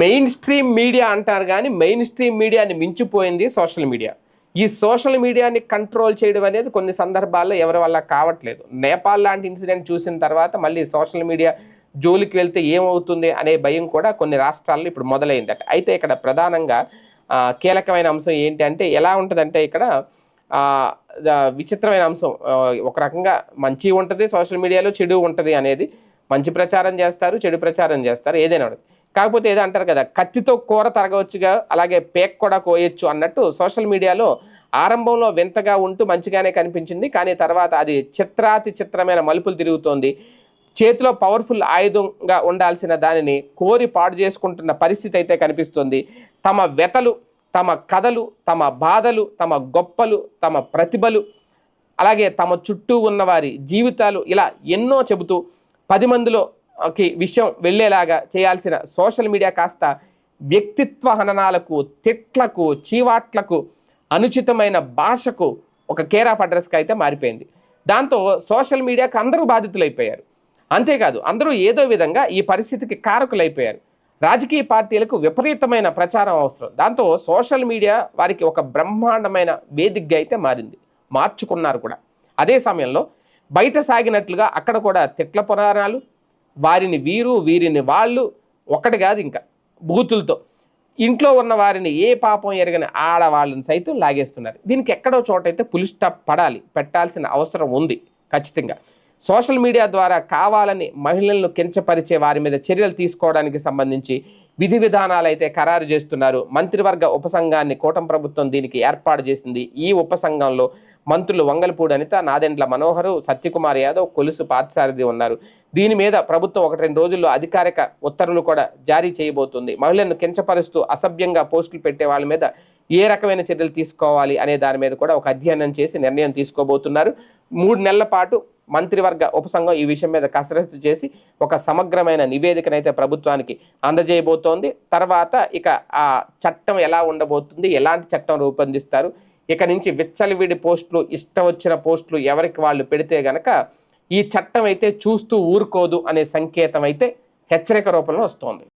Main stream media అంటారు కానీ main stream మీడియాని మించిపోయింది సోషల్ మీడియా. ఈ సోషల్ మీడియాని కంట్రోల్ చేయడం అనేది కొన్ని సందర్భాల్లో ఎవరి వల్ల కావట్లేదు. నేపాల్ లాంటి ఇన్సిడెంట్ చూసిన తర్వాత మళ్ళీ సోషల్ మీడియా జోలికి వెళ్తే ఏమవుతుంది అనే భయం కూడా కొన్ని రాష్ట్రాల్లో ఇప్పుడు మొదలైందట. అయితే ఇక్కడ ప్రధానంగా కీలకమైన అంశం ఏంటి అంటే ఎలా ఉంటుందంటే ఇక్కడ విచిత్రమైన అంశం. ఒక రకంగా మంచి ఉంటుంది సోషల్ మీడియాలో చెడు ఉంటుంది అనేది మంచి ప్రచారం చేస్తారు చెడు ప్రచారం చేస్తారు ఏదైనా ఉంటుంది కాకపోతే ఏదో అంటారు కదా కత్తితో కూర తరగవచ్చుగా అలాగే పేక్ కూడా కోయొచ్చు అన్నట్టు సోషల్ మీడియాలో ఆరంభంలో వింతగా ఉంటూ మంచిగానే కనిపించింది. కానీ తర్వాత అది చిత్రాతి చిత్రమైన మలుపులు తిరుగుతోంది. చేతిలో పవర్ఫుల్ ఆయుధంగా ఉండాల్సిన దానిని కోరి పాడు చేసుకుంటున్న పరిస్థితి అయితే కనిపిస్తుంది. తమ వెతలు తమ కథలు తమ బాధలు తమ గొప్పలు తమ ప్రతిభలు అలాగే తమ చుట్టూ ఉన్నవారి జీవితాలు ఇలా ఎన్నో చెబుతూ పది కి విషయం వెళ్ళేలాగా చేయాల్సిన సోషల్ మీడియా కాస్త వ్యక్తిత్వ హననాలకు తిట్లకు చీవాట్లకు అనుచితమైన భాషకు ఒక కేర్ ఆఫ్ అడ్రస్కి అయితే మారిపోయింది. దాంతో సోషల్ మీడియాకు అందరూ బాధితులైపోయారు. అంతేకాదు అందరూ ఏదో విధంగా ఈ పరిస్థితికి కారకులైపోయారు. రాజకీయ పార్టీలకు విపరీతమైన ప్రచారం అవసరం. దాంతో సోషల్ మీడియా వారికి ఒక బ్రహ్మాండమైన వేదికగా అయితే మారింది. మార్చుకున్నారు కూడా. అదే సమయంలో బయట సాగినట్లుగా అక్కడ కూడా తిట్ల పురాణాలు వారిని వీరు వీరిని వాళ్ళు ఒక్కటి కాదు ఇంకా బూతులతో. ఇంట్లో ఉన్న వారిని ఏ పాపం ఎరగని ఆడవాళ్ళని సైతం లాగేస్తున్నారు. దీనికి ఎక్కడో చోటైతే పులి స్టాప్ పడాలి పెట్టాల్సిన అవసరం ఉంది ఖచ్చితంగా. సోషల్ మీడియా ద్వారా కావాలని మహిళలను కించపరిచే వారి మీద చర్యలు తీసుకోవడానికి సంబంధించి విధి విధానాలు అయితే ఖరారు చేస్తున్నారు. మంత్రివర్గ ఉపసంఘాన్ని కోటం ప్రభుత్వం దీనికి ఏర్పాటు చేసింది. ఈ ఉపసంఘంలో మంత్రులు వంగలపూడి అనిత నాదెండ్ల మనోహరు సత్యకుమార్ యాదవ్ కొలుసు పాత్సారథి ఉన్నారు. దీని మీద ప్రభుత్వం ఒకటి రెండు రోజుల్లో అధికారిక ఉత్తర్వులు కూడా జారీ చేయబోతుంది. మహిళలను కించపరుస్తూ అసభ్యంగా పోస్టులు పెట్టే వాళ్ళ మీద ఏ రకమైన చర్యలు తీసుకోవాలి అనే దాని మీద కూడా ఒక అధ్యయనం చేసి నిర్ణయం తీసుకోబోతున్నారు. మూడు నెలల పాటు మంత్రివర్గ ఉపసంఘం ఈ విషయం మీద కసరత్తు చేసి ఒక సమగ్రమైన నివేదికనైతే ప్రభుత్వానికి అందజేయబోతోంది. తర్వాత ఇక ఆ చట్టం ఎలా ఉండబోతుంది ఎలాంటి చట్టం రూపొందిస్తారు ఇక నుంచి విచ్చలవిడి పోస్టులు ఇష్టం వచ్చిన పోస్టులు ఎవరికి వాళ్ళు పెడితే గనక ఈ చట్టం అయితే చూస్తూ ఊరుకోదు అనే సంకేతం అయితే హెచ్చరిక రూపంలో వస్తోంది.